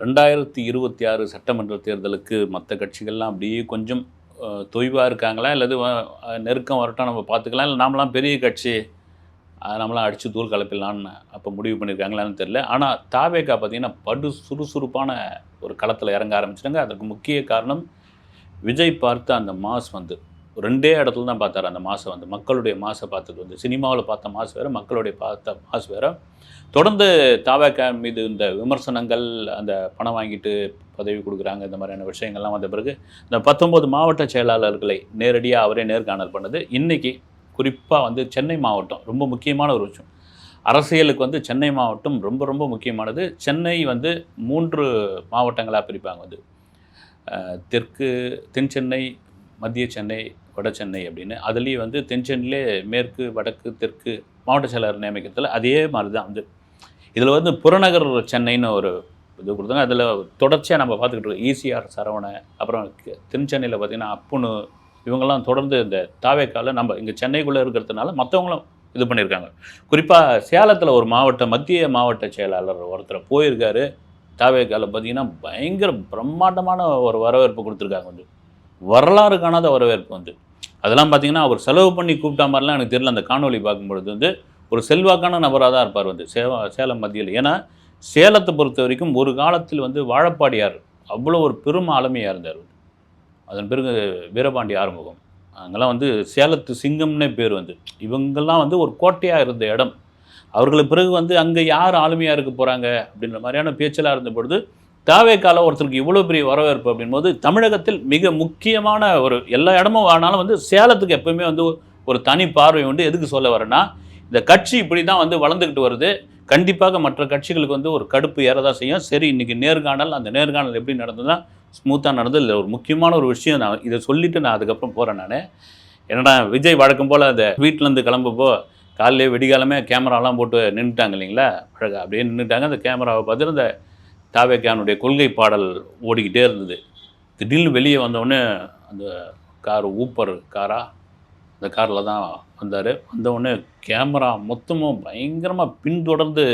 ரெண்டாயிரத்தி இருபத்தி ஆறு சட்டமன்ற தேர்தலுக்கு மற்ற கட்சிகள்லாம் அப்படியே கொஞ்சம் தொய்வாக இருக்காங்களா? இல்லது நெருக்கம் வரட்டும் நம்ம பார்த்துக்கலாம்? இல்லை நாமலாம் பெரிய கட்சி நம்மளாம் அடித்து தூள் கலப்பிடலான்னு அப்போ முடிவு பண்ணியிருக்காங்களான்னு தெரியல. ஆனால் தாவேக்கா பார்த்திங்கன்னா படு சுறுசுறுப்பான ஒரு களத்தில் இறங்க ஆரம்பிச்சிட்டாங்க. அதுக்கு முக்கிய காரணம் விஜய் பார்த்த அந்த மாஸ் வந்து. ரெண்டே இடத்துல தான் பார்த்தார். அந்த மாதம் வந்து மக்களுடைய மாசை பார்த்தது வந்து சினிமாவில் பார்த்த மாசு வேறு மக்களுடைய பார்த்த மாசு வேறு. தொடர்ந்து தாவேக்கா மீது இந்த விமர்சனங்கள் அந்த பணம் வாங்கிட்டு பதவி கொடுக்குறாங்க இந்த மாதிரியான விஷயங்கள்லாம் வந்த பிறகு இந்த பத்தொம்போது மாவட்ட செயலாளர்களை நேரடியாக அவரே நேர்காணல் பண்ணது. இன்றைக்கி குறிப்பாக வந்து சென்னை மாவட்டம் ரொம்ப முக்கியமான ஒரு விஷயம். அரசியலுக்கு வந்து சென்னை மாவட்டம் ரொம்ப ரொம்ப முக்கியமானது. சென்னை வந்து மூன்று மாவட்டங்களாக பிரிப்பாங்க வந்து. தெற்கு தென் சென்னை மத்திய சென்னை வட சென்னை அப்படின்னு. அதுலேயும் வந்து தென் சென்னையிலே மேற்கு வடக்கு தெற்கு மாவட்ட செயலாளர் நியமிக்கிறதுல அதே மாதிரி தான் வந்து. இதில் வந்து புறநகர் சென்னைன்னு ஒரு இது கொடுத்தாங்க. அதில் தொடர்ச்சியாக நம்ம பார்த்துக்கிட்டு இருக்கோம். ஈசிஆர் சரவண அப்புறம் தென் சென்னையில் பார்த்தீங்கன்னா அப்புனு இவங்கெல்லாம் தொடர்ந்து இந்த தாவேக்கால நம்ம இங்கே சென்னைக்குள்ளே இருக்கிறதுனால மற்றவங்களும் இது பண்ணியிருக்காங்க. குறிப்பாக சேலத்தில் ஒரு மாவட்ட மத்திய மாவட்ட செயலாளர் ஒருத்தர் போயிருக்காரு. தாவேக்கால பார்த்தீங்கன்னா பயங்கர பிரம்மாண்டமான ஒரு வரவேற்பு கொடுத்துருக்காங்க வந்து. வரலாறு காணாத வரவேற்பு வந்து. அதெல்லாம் பார்த்தீங்கன்னா அவர் செலவு பண்ணி கூப்பிட்டா மாதிரிலாம் எனக்கு தெரியல. அந்த காணொலி பார்க்கும்பொழுது வந்து ஒரு செல்வாக்கான நபராக தான் இருப்பார் வந்து சேவா சேலம் மத்தியில். ஏன்னா சேலத்தை பொறுத்த வரைக்கும் ஒரு காலத்தில் வந்து வாழப்பாடியார் அவ்வளோ ஒரு பெரும் ஆளுமையாக இருந்தார் அதன் பிறகு வீரபாண்டி ஆறுமுகம். அங்கெல்லாம் வந்து சேலத்து சிங்கம்னே பேர் வந்து. இவங்கெல்லாம் வந்து ஒரு கோட்டையாக இருந்த இடம். அவர்களுக்கு பிறகு வந்து அங்கே யார் ஆளுமையாக இருக்க போகிறாங்க அப்படின்ற மாதிரியான பேச்செல்லாம் இருந்த பொழுது தாவேக்கால ஒருத்தருக்கு இவ்வளோ பெரிய வரவேற்பு அப்படின்போது தமிழகத்தில் மிக முக்கியமான ஒரு எல்லா இடமும் ஆனாலும் வந்து சேலத்துக்கு எப்பவுமே வந்து ஒரு தனி பார்வை உண்டு. எதுக்கு சொல்ல வரேன்னா இந்த கட்சி இப்படி தான் வந்து வளர்ந்துக்கிட்டு வருது. கண்டிப்பாக மற்ற கட்சிகளுக்கு வந்து ஒரு கடுப்பு ஏறதான் செய்யும். சரி இன்றைக்கி நேர்காணல் அந்த நேர்காணல் எப்படி நடந்ததுன்னா ஸ்மூத்தாக நடந்தது. இல்லை ஒரு முக்கியமான ஒரு விஷயம் நான் இதை சொல்லிவிட்டு நான் அதுக்கப்புறம் போகிறேன் நான். என்னடா விஜய் வழக்கம் போல் அந்த வீட்டிலேருந்து கிளம்பப்போ காலையிலே வெடிகாலமே கேமராலாம் போட்டு நின்றுட்டாங்க இல்லைங்களா? அழகாக அப்படியே நின்றுட்டாங்க அந்த கேமராவை பார்த்துட்டு அந்த தாவேக்கானுடைய கொள்கை பாடல் ஓடிக்கிட்டே இருந்தது. திடீர்னு வெளியே வந்தவுடனே அந்த கார் ஊப்பர் காரா அந்த காரில் தான் வந்தார். வந்தவுடனே கேமரா மொத்தமும் பயங்கரமாக பின்தொடர்ந்து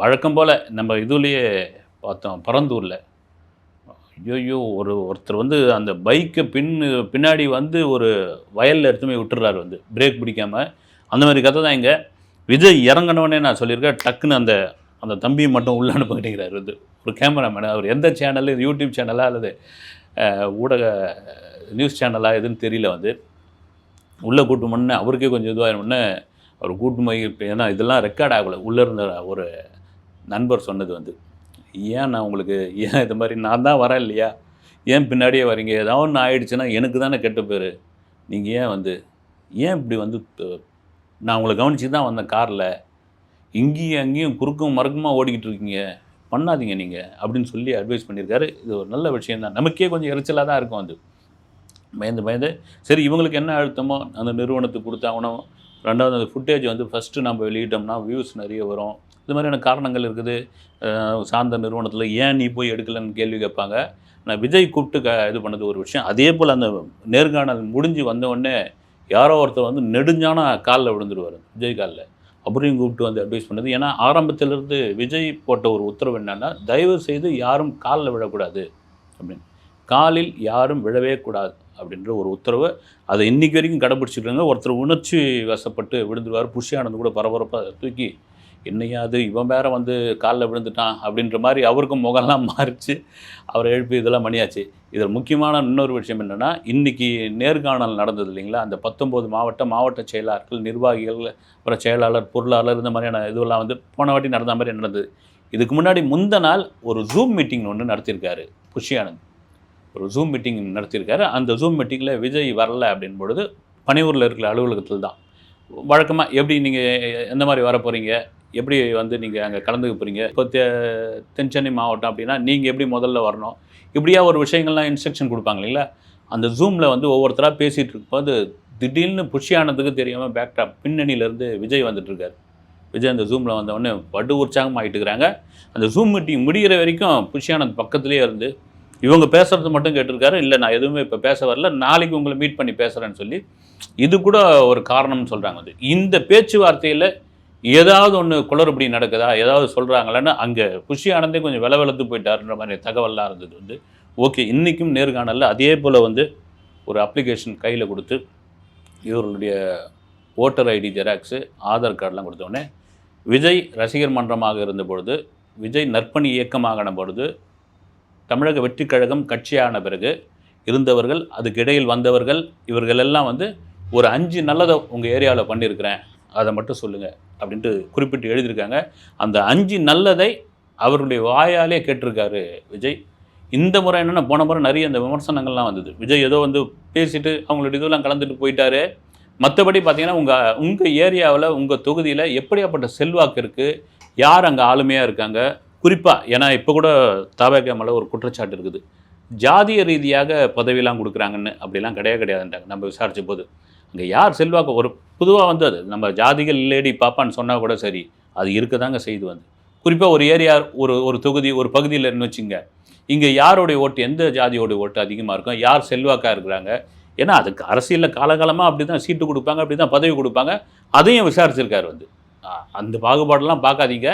வழக்கம் போல் நம்ம இதுலேயே பார்த்தோம் பரந்தூரில். ஐயோ ஒரு ஒருத்தர் வந்து அந்த பைக்கை பின் பின்னாடி வந்து ஒரு வயலில் எடுத்து போய் விட்டுறாரு வந்து பிரேக் பிடிக்காமல் அந்த மாதிரி கதை தான் இங்கே. விஜய் இறங்கினவனே நான் சொல்லியிருக்கேன் டக்குன்னு அந்த அந்த தம்பியை மட்டும் உள்ள அனுப்பிக்கிட்டேங்கிறார் வந்து ஒரு கேமராமேன் அவர் எந்த சேனல் யூடியூப் சேனலாக அல்லது ஊடக நியூஸ் சேனலாக எதுன்னு தெரியல வந்து. உள்ளே கூட்டு முன்னே அவருக்கே கொஞ்சம் இதுவாக அவர் கூட்டு போய் இப்போ ஏன்னா இதெல்லாம் ரெக்கார்ட் ஆகலை. உள்ளே இருந்த ஒரு நண்பர் சொன்னது வந்து ஏன் நான் உங்களுக்கு ஏன் இது மாதிரி நான் தான் வரேன் இல்லையா? ஏன் பின்னாடியே வரீங்க? ஏதாவது ஒன்று ஆயிடுச்சுன்னா எனக்கு தானே கெட்ட பேர். நீங்கள் ஏன் வந்து ஏன் இப்படி வந்து நான் உங்களை கவனிச்சு தான் வந்தேன் காரில். இங்கேயும் அங்கேயும் குறுக்கும் மறுக்குமா ஓடிக்கிட்டு இருக்கீங்க? பண்ணாதீங்க நீங்கள் அப்படின்னு சொல்லி அட்வைஸ் பண்ணியிருக்காரு. இது ஒரு நல்ல விஷயம் தான் நமக்கே கொஞ்சம் எரிச்சலாக தான் இருக்கும் அது. பயந்து பயந்து சரி இவங்களுக்கு என்ன அழுத்தமோ அந்த நிறுவனத்துக்கு கொடுத்தாகணும் ரெண்டாவது அந்த ஃபுட்டேஜ் வந்து ஃபஸ்ட்டு நம்ம வெளியிட்டோம்னா வியூஸ் நிறைய வரும். இது மாதிரியான காரணங்கள் இருக்குது. சார்ந்த நிறுவனத்தில் ஏன் நீ போய் எடுக்கலன்னு கேள்வி கேட்பாங்க. நான் விஜய் கூப்பிட்டு க இது பண்ணது ஒரு விஷயம். அதே போல் அந்த நேர்காணல் முடிஞ்சு வந்தவுடனே யாரோ ஒருத்தர் வந்து நெடுஞ்சான காலில் விழுந்துருவார். விஜய் காலில். அவரையும் கூப்பிட்டு வந்து அட்வைஸ் பண்ணது. ஏன்னா ஆரம்பத்திலிருந்து விஜய் போட்ட ஒரு உத்தரவு என்னன்னா தயவு செய்து யாரும் காலில் விழக்கூடாது அப்படின்னு. காலில் யாரும் விழவே கூடாது அப்படின்ற ஒரு உத்தரவை. அதை இன்னைக்கு வரைக்கும் கடைப்பிடிச்சிருக்காங்க ஒருத்தர் உணர்ச்சி வசப்பட்டு விழுந்துருவார். புஷி ஆனந்த் கூட பரபரப்பாக தூக்கி என்னையா அது இவன் வேற வந்து காலில் விழுந்துட்டான் அப்படின்ற மாதிரி அவருக்கும் முகம்லாம் மாறிச்சு. அவரை எழுப்பி இதெல்லாம் மணியாச்சு இதில் முக்கியமான இன்னொரு விஷயம் என்னென்னா இன்றைக்கி நேர்காணல் நடந்தது இல்லைங்களா? அந்த பத்தொம்போது மாவட்ட மாவட்ட செயலாளர்கள் நிர்வாகிகள் அப்புறம் செயலாளர் பொருளாளர் இந்த மாதிரியான இதுவெல்லாம் வந்து போன வாட்டி நடந்த மாதிரி நடந்தது. இதுக்கு முன்னாடி முந்த நாள் ஒரு ஜூம் மீட்டிங் ஒன்று நடத்தியிருக்காரு புஷியானந்த் ஒரு ஜூம் மீட்டிங் நடத்தியிருக்காரு. அந்த ஜூம் மீட்டிங்கில் விஜய் வரல அப்படின் பொழுது பனையூரில் இருக்கிற அலுவலகத்தில் தான் வழக்கமாக எப்படி நீங்கள் எந்த மாதிரி வர போகிறீங்க எப்படி வந்து நீங்கள் அங்கே கலந்துக்க போகிறீங்க இப்போ தெ- தென் சென்னை மாவட்டம் அப்படின்னா நீங்கள் எப்படி முதல்ல வரணும்? இப்படியா ஒரு விஷயங்கள்லாம் இன்ஸ்ட்ரக்ஷன் கொடுப்பாங்க இல்லைங்களா? அந்த ஜூமில் வந்து ஒவ்வொருத்தராக பேசிகிட்டு இருக்கும்போது திடீர்னு புஷியானதுக்கு தெரியாமல் பேக்டாப் பின்னணியிலேருந்து விஜய் வந்துட்டுருக்காரு. விஜய் அந்த ஜூமில் வந்தவொடனே படு உற்சாகம் ஆகிட்டு இருக்கிறாங்க அந்த ஜூம் மீட்டிங் முடிகிற வரைக்கும் புஷியானந்த் பக்கத்துலேயே இருந்து இவங்க பேசுகிறது மட்டும் கேட்டிருக்காரு. இல்லை நான் எதுவுமே இப்போ பேச வரல. நாளைக்கு உங்களை மீட் பண்ணி பேசுகிறேன்னு சொல்லி இது கூட ஒரு காரணம்னு சொல்கிறாங்க அது. இந்த பேச்சுவார்த்தையில் ஏதாவது ஒன்று குளறுபடி நடக்குதா? ஏதாவது சொல்கிறாங்களான்னு அங்கே குஷி ஆனந்தே கொஞ்சம் வில வெளத்து போயிட்டாருன்ற மாதிரி தகவல்லாம் இருந்தது வந்து. ஓகே இன்றைக்கும் நேர்காணலில் அதே போல் வந்து ஒரு அப்ளிகேஷன் கையில் கொடுத்து இவர்களுடைய ஓட்டர் ஐடி ஜெராக்ஸு ஆதார் கார்டெலாம் கொடுத்தோடனே விஜய் ரசிகர் மன்றமாக இருந்த பொழுது விஜய் நற்பணி இயக்கமாகன பொழுது தமிழக வெற்றி கழகம் கட்சியான பிறகு இருந்தவர்கள் அதுக்கு இடையில் வந்தவர்கள் இவர்கள் எல்லாம் வந்து ஒரு அஞ்சு நல்லதை உங்கள் ஏரியாவில் பண்ணியிருக்கிறேன். அதை மட்டும் சொல்லுங்கள் அப்படின்ட்டு குறிப்பிட்டு எழுதியிருக்காங்க. அந்த அஞ்சு நல்லதை அவருடைய வாயாலே கேட்டிருக்காரு விஜய். இந்த முறை என்னென்னா போன முறை நிறைய அந்த விமர்சனங்கள்லாம் வந்தது. விஜய் ஏதோ வந்து பேசிட்டு அவங்களுடைய இதெல்லாம் கலந்துட்டு போயிட்டாரு. மற்றபடி பார்த்தீங்கன்னா உங்கள் உங்கள் ஏரியாவில் உங்கள் தொகுதியில் எப்படியாப்பட்ட செல்வாக்கு இருக்குது யார் அங்கே ஆளுமையாக இருக்காங்க? குறிப்பாக ஏன்னா இப்போ கூட தாபாக மேலே ஒரு குற்றச்சாட்டு இருக்குது. ஜாதிய ரீதியாக பதவியெலாம் கொடுக்குறாங்கன்னு அப்படிலாம் கிடையாது கிடையாதுன்றாங்க. நம்ம விசாரித்த போது இங்கே யார் செல்வாக்கு? ஒரு பொதுவாக வந்து அது நம்ம ஜாதிகள் லேடி பாப்பான்னு சொன்னால் கூட சரி அது இருக்க தாங்க செய்து வந்து. குறிப்பாக ஒரு ஏரியா ஒரு ஒரு தொகுதி ஒரு பகுதியில் இருந்து வச்சுங்க இங்கே யாருடைய ஓட்டு எந்த ஜாதியோட ஓட்டு அதிகமாக இருக்கும் யார் செல்வாக்காக இருக்கிறாங்க? ஏன்னா அதுக்கு அரசியலில் காலகாலமாக அப்படி தான் சீட்டு கொடுப்பாங்க அப்படி தான் பதவி கொடுப்பாங்க அதையும் விசாரிச்சிருக்காரு வந்து. அந்த பாகுபாடெல்லாம் பார்க்காதீங்க.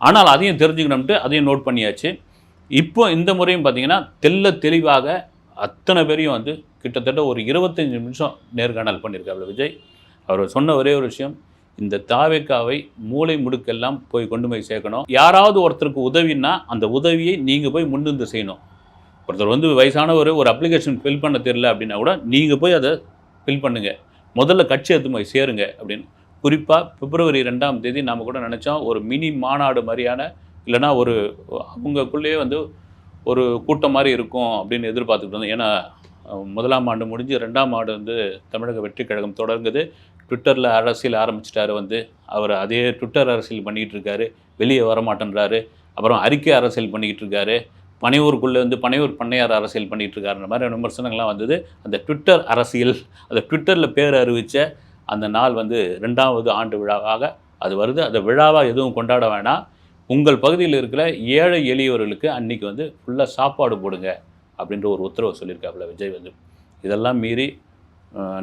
ஆனால் அதையும் தெரிஞ்சுக்கணும்ட்டு அதையும் நோட் பண்ணியாச்சு. இப்போ இந்த முறையும் பார்த்தீங்கன்னா தெல்ல தெளிவாக அத்தனை பேரையும் வந்து கிட்டத்தட்ட ஒரு இருபத்தஞ்சி நிமிஷம் நேர்காணல் பண்ணியிருக்காரு விஜய். அவர் சொன்ன ஒரே ஒரு விஷயம் இந்த தாவேக்காவை மூளை முடுக்கெல்லாம் போய் கொண்டு போய் சேர்க்கணும். யாராவது ஒருத்தருக்கு உதவின்னா அந்த உதவியை நீங்கள் போய் முன்னிருந்து செய்யணும். ஒருத்தர் வந்து வயசானவர் ஒரு அப்ளிகேஷன் ஃபில் பண்ண தெரியல அப்படின்னா கூட நீங்கள் போய் அதை ஃபில் பண்ணுங்கள் முதல்ல கட்சி எடுத்து போய் சேருங்க அப்படின்னு. குறிப்பாக பிப்ரவரி ரெண்டாம் தேதி நாம் கூட நினச்சோம் ஒரு மினி மாநாடு மாதிரியான இல்லைன்னா ஒரு அவங்களுக்குள்ளேயே வந்து ஒரு கூட்டம் மாதிரி இருக்கும் அப்படின்னு எதிர்பார்த்துக்கிட்டு இருந்தோம். ஏன்னா முதலாம் ஆண்டு முடிஞ்சு ரெண்டாம் ஆண்டு வந்து தமிழக வெற்றி கழகம் தொடங்குது. ட்விட்டரில் அரசியல் ஆரம்பிச்சிட்டாரு வந்து. அவர் அதே ட்விட்டர் அரசியல் பண்ணிக்கிட்டு இருக்காரு. வெளியே வரமாட்டேன்றாரு. அப்புறம் அறிக்கை அரசியல் பண்ணிக்கிட்டு இருக்காரு. பனையூருக்குள்ளே வந்து பனையூர் பண்ணையார் அரசியல் பண்ணிகிட்டு இருக்காருன்ற மாதிரி விமர்சனங்கள்லாம் வந்தது. அந்த ட்விட்டர் அரசியல் அந்த ட்விட்டரில் பேர் அறிவித்த அந்த நாள் வந்து ரெண்டாவது ஆண்டு விழாவாக அது வருது. அந்த விழாவாக எதுவும் கொண்டாட வேணாம். உங்கள் பகுதியில் இருக்கிற ஏழை எளியவர்களுக்கு அன்றைக்கி வந்து ஃபுல்லாக சாப்பாடு போடுங்க. அப்படின்ற ஒரு உத்தரவு சொல்லியிருக்காப்புல விஜய் வந்து. இதெல்லாம் மீறி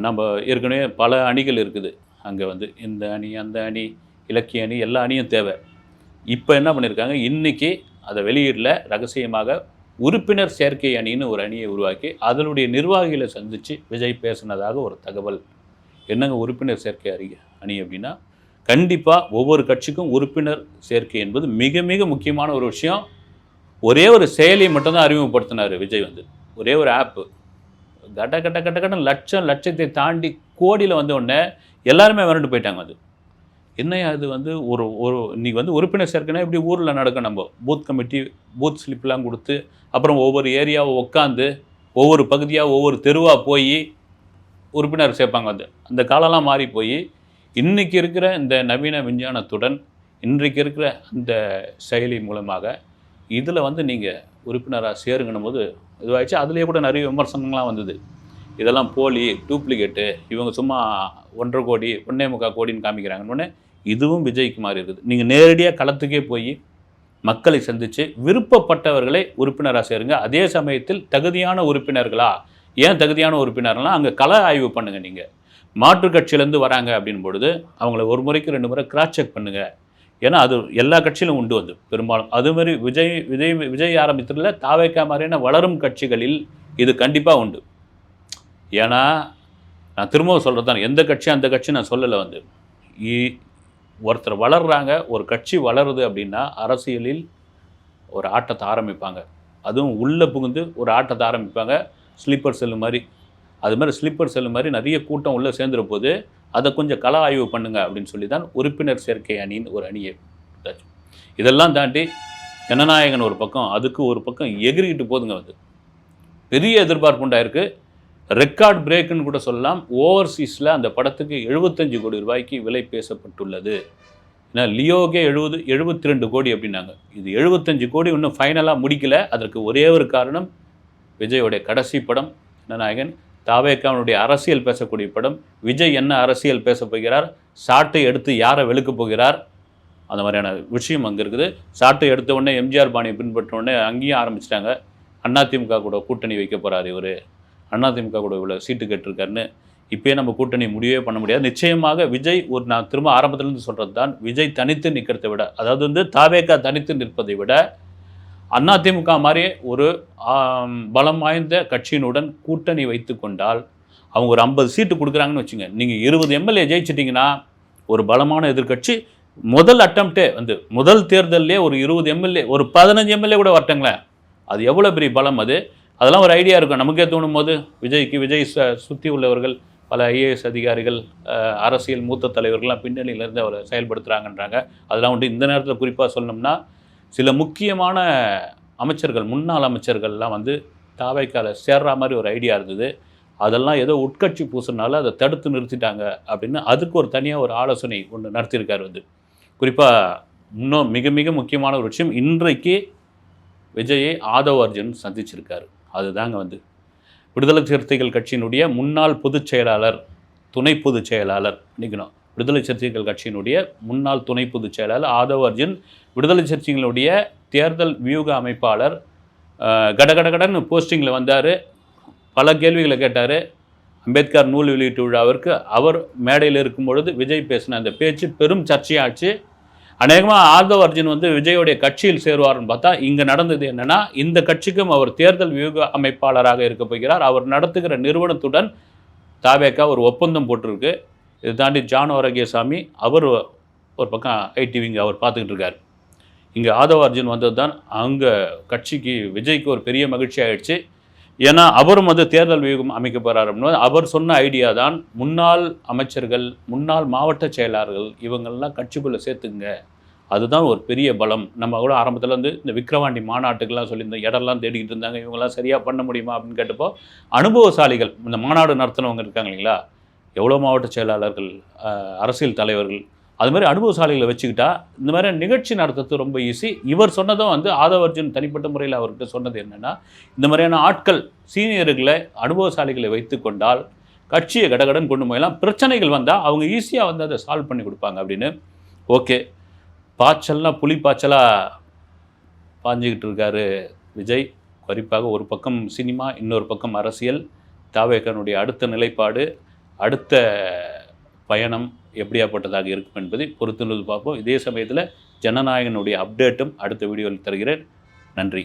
நம்ம ஏற்கனவே பல அணிகள் இருக்குது. அங்கே வந்து இந்த அணி அந்த அணி இலக்கிய அணி எல்லா அணியும் தேவை. இப்போ என்ன பண்ணியிருக்காங்க இன்றைக்கி அதை வெளியிடல. ரகசியமாக உறுப்பினர் சேர்க்கை அணின்னு ஒரு அணியை உருவாக்கி அதனுடைய நிர்வாகிகளை சந்தித்து விஜய் பேசினதாக ஒரு தகவல். என்னங்க உறுப்பினர் சேர்க்கை அறி அணி அப்படின்னா கண்டிப்பாக ஒவ்வொரு கட்சிக்கும் உறுப்பினர் சேர்க்கை என்பது மிக மிக முக்கியமான ஒரு விஷயம். ஒரே ஒரு செயலியை மட்டும்தான் அறிமுகப்படுத்தினார் விஜய் வந்து. ஒரே ஒரு ஆப்பு கட்ட கட்ட கட்ட கட்ட லட்சம் லட்சத்தை தாண்டி கோடியில் வந்த உடனே எல்லாருமே விரண்டு போயிட்டாங்க அது. என்னையா அது வந்து ஒரு ஒரு இன்னைக்கு வந்து உறுப்பினர் சேர்க்கணும் இப்படி ஊரில் நடக்கும் நம்ம? பூத் கமிட்டி பூத் ஸ்லிப்லாம் கொடுத்து அப்புறம் ஒவ்வொரு ஏரியாவை உட்காந்து ஒவ்வொரு பகுதியாக ஒவ்வொரு தெருவாக போய் உறுப்பினர் சேர்ப்பாங்க வந்து அந்த காலம்லாம் மாறி போய் இன்றைக்கி இருக்கிற இந்த நவீன விஞ்ஞானத்துடன் இன்றைக்கு இருக்கிற அந்த செயலி மூலமாக இதில் வந்து நீங்கள் உறுப்பினராக சேருங்கணும் போது இதுவாகிடுச்சு அதுலேயே கூட நிறைய விமர்சனங்கள்லாம் வந்தது. இதெல்லாம் போலி டூப்ளிகேட்டு இவங்க சும்மா ஒன்றரை கோடி ஒன்றே முக்கால் கோடின்னு காமிக்கிறாங்கன்னு இதுவும் விஜய்க்கு மாறி இருக்குது. நீங்கள் நேரடியாக களத்துக்கே போய் மக்களை சந்தித்து விருப்பப்பட்டவர்களை உறுப்பினராக சேருங்க. அதே சமயத்தில் தகுதியான உறுப்பினர்களா? ஏன் தகுதியான உறுப்பினர்லாம் அங்கே கள ஆய்வு பண்ணுங்கள் நீங்கள் மாற்றுக் கட்சியிலேருந்து வராங்க அப்படின் பொழுது அவங்கள ஒரு முறைக்கு ரெண்டு முறை கிராஸ் செக் பண்ணுங்கள் ஏன்னா அது எல்லா கட்சியிலும் உண்டு வந்து பெரும்பாலும். அது மாதிரி விஜய் விஜய் விஜய் ஆரம்பித்ததில் தாவேக்கா மாதிரியான வளரும் கட்சிகளில் இது கண்டிப்பாக உண்டு. ஏன்னா நான் திரும்பவும் சொல்கிறது தான் எந்த கட்சி அந்த கட்சி நான் சொல்லலை வந்து. இ- ஒருத்தர் வளர்றாங்க ஒரு கட்சி வளருது அப்படின்னா அரசியலில் ஒரு ஆட்டத்தை ஆரம்பிப்பாங்க. அதுவும் உள்ளே புகுந்து ஒரு ஆட்டத்தை ஆரம்பிப்பாங்க. ஸ்லீப்பர் செல்லு மாதிரி. அது மாதிரி ஸ்லீப்பர் செல்லு மாதிரி நிறைய கூட்டம் உள்ளே சேர்ந்துற போது அதை கொஞ்சம் கள ஆய்வு பண்ணுங்க அப்படின்னு சொல்லி தான் உறுப்பினர் சேர்க்கை அணின்னு ஒரு அணியை இதெல்லாம் தாண்டி ஜனநாயகன் ஒரு பக்கம் அதுக்கு ஒரு பக்கம் எகிரிக்கிட்டு போதுங்க அது. பெரிய எதிர்பார்ப்பு உண்டாயிருக்கு. ரெக்கார்ட் பிரேக்குன்னு கூட சொல்லலாம். ஓவர்சீஸில் அந்த படத்துக்கு எழுபத்தஞ்சு கோடி ரூபாய்க்கு விலை பேசப்பட்டுள்ளது. ஏன்னா லியோகே எழுபது எழுபத்தி ரெண்டு கோடி அப்படின்னாங்க. இது எழுபத்தஞ்சு கோடி இன்னும் ஃபைனலாக முடிக்கல. அதற்கு ஒரே ஒரு காரணம் விஜயோடைய கடைசி படம் ஜனநாயகன். தாவேக்காவனுடைய அரசியல் பேசக்கூடிய படம் விஜய் என்ன அரசியல் பேச போகிறார் சாட்டை எடுத்து யாரை வெளுக்க போகிறார் அந்த மாதிரியான விஷயம் அங்கே இருக்குது. சாட்டை எடுத்த உடனே எம்ஜிஆர் பாணியை பின்பற்ற உடனே அங்கேயும் ஆரம்பிச்சிட்டாங்க. அதிமுக கூட கூட்டணி வைக்க போகிறார் இவர். அதிமுக கூட இவ்வளோ சீட்டு கேட்டிருக்காருன்னு. இப்பயே நம்ம கூட்டணி முடிவே பண்ண முடியாது. நிச்சயமாக விஜய் ஒரு நான் திரும்ப ஆரம்பத்திலேருந்து சொல்கிறது தான் விஜய் தனித்து நிற்கிறதை விட அதாவது வந்து தாவேக்கா தனித்து நிற்பதை விட அதிமுக மாதிரி ஒரு பலம் வாய்ந்த கட்சியினுடன் கூட்டணி வைத்து கொண்டால் அவங்க ஒரு ஐம்பது சீட்டு கொடுக்குறாங்கன்னு வச்சுங்க. நீங்கள் இருபது எம்எல்ஏ ஜெயிச்சிட்டிங்கன்னா ஒரு பலமான எதிர்க்கட்சி. முதல் அட்டம்ப்டே வந்து முதல் தேர்தல்லே ஒரு இருபது எம்எல்ஏ ஒரு பதினஞ்சு எம்எல்ஏ கூட வரட்டுங்களேன். அது எவ்வளோ பெரிய பலம் அது? அதெல்லாம் ஒரு ஐடியா இருக்கும். நமக்கே தோணும் போது விஜய்க்கு விஜய் ச சுற்றி உள்ளவர்கள் பல ஐஏஎஸ் அதிகாரிகள் அரசியல் மூத்த தலைவர்கள்லாம் பின்னணியிலேருந்து அவரை செயல்படுத்துகிறாங்கன்றாங்க அதெல்லாம் வந்துட்டு இந்த நேரத்தில் குறிப்பாக சொல்லணும்னா சில முக்கியமான அமைச்சர்கள் முன்னாள் அமைச்சர்கள்லாம் வந்து தாவைக்கால சேர்ற மாதிரி ஒரு ஐடியா இருந்தது. அதெல்லாம் ஏதோ உட்கட்சி பூசினால அதை தடுத்து நிறுத்திட்டாங்க அப்படின்னு அதுக்கு ஒரு தனியாக ஒரு ஆலோசனை ஒன்று நடத்தியிருக்காரு வந்து. குறிப்பாக இன்னும் மிக மிக முக்கியமான ஒரு விஷயம் இன்றைக்கு விஜயை ஆதவ் அர்ஜுன் சந்திச்சிருக்காரு. அதுதாங்க வந்து. விடுதலை சிறுத்தைகள் கட்சியினுடைய முன்னாள் பொதுச் செயலாளர் துணை பொதுச் செயலாளர் நிற்கணும் விடுதலை சிறுத்தைகள் கட்சியினுடைய முன்னாள் துணை பொதுச் செயலாளர் ஆதவ் அர்ஜுன் விடுதலை சிறுத்தைகளுடைய தேர்தல் வியூக அமைப்பாளர் அஹ், கடகடகடன்னு போஸ்டிங்கில் வந்தார். பல கேள்விகளை கேட்டார். அம்பேத்கர் நூல் வெளியீட்டு விழாவிற்கு அவர் மேடையில் இருக்கும் பொழுது விஜய் பேசின அந்த பேச்சு பெரும் சர்ச்சையாச்சு. அநேகமாக ஆதவ் அர்ஜுன் வந்து விஜயோடைய கட்சியில் சேருவார்னு பார்த்தா இங்கே நடந்தது என்னென்னா இந்த கட்சிக்கும் அவர் தேர்தல் வியூக அமைப்பாளராக இருக்க போகிறார். அவர் நடத்துகிற நிறுவனத்துடன் தாவேக்கா ஒரு ஒப்பந்தம் போட்டிருக்கு. இதை தாண்டி ஜான் ஆரோக்கியசாமி அவர் ஒரு பக்கம் ஐடி விங் அவர் பார்த்துக்கிட்டு இருக்கார். இங்கே ஆதவ அர்ஜுன் வந்தது தான் அங்கே கட்சிக்கு விஜய்க்கு ஒரு பெரிய மகிழ்ச்சி ஆயிடுச்சு. ஏன்னா அவரும் வந்து தேர்தல் வியூகம் அமைக்க போகிறார் அப்படின்னா அவர் சொன்ன ஐடியா தான் முன்னாள் அமைச்சர்கள் முன்னாள் மாவட்ட செயலாளர்கள் இவங்கள்லாம் கட்சிக்குள்ளே சேர்த்துங்க அதுதான் ஒரு பெரிய பலம். நம்ம கூட ஆரம்பத்தில் வந்து இந்த விக்ரவாண்டி மாநாட்டுக்கெல்லாம் சொல்லியிருந்த இடம்லாம் தேடிக்கிட்டு இருந்தாங்க இவங்கெல்லாம் சரியாக பண்ண முடியுமா அப்படின்னு கேட்டப்போ அனுபவசாலிகள் இந்த மாநாடு நடத்தினவங்க இருக்காங்க இல்லைங்களா எவ்வளோ மாவட்ட செயலாளர்கள் அரசியல் தலைவர்கள் அது மாதிரி அனுபவசாலிகளை வச்சுக்கிட்டா இந்த மாதிரி நிகழ்ச்சி நடத்துறது ரொம்ப ஈஸி இவர் சொன்னதும் வந்து ஆதவர்ஜுன் தனிப்பட்ட முறையில் அவர்கிட்ட சொன்னது என்னென்னா இந்த மாதிரியான ஆட்கள் சீனியர்களை அனுபவசாலிகளை வைத்து கொண்டால் கட்சியை கடகடன் கொண்டு போயெல்லாம் பிரச்சனைகள் வந்தால் அவங்க ஈஸியாக வந்து அதை சால்வ் பண்ணி கொடுப்பாங்க அப்படின்னு. ஓகே. பாய்ச்சல்னா புலி பாய்ச்சலாக பாஞ்சிக்கிட்டு இருக்காரு விஜய். குறிப்பாக ஒரு பக்கம் சினிமா இன்னொரு பக்கம் அரசியல். தாவேக்கனுடைய அடுத்த நிலைப்பாடு. அடுத்த பயணம் எப்படியாப்பட்டதாக இருக்கும் என்பதை பொறுத்துள்ளது பார்ப்போம். இதே சமயத்தில் ஜனநாயகனுடைய அப்டேட்டும் அடுத்த வீடியோவில் தருகிறேன். நன்றி.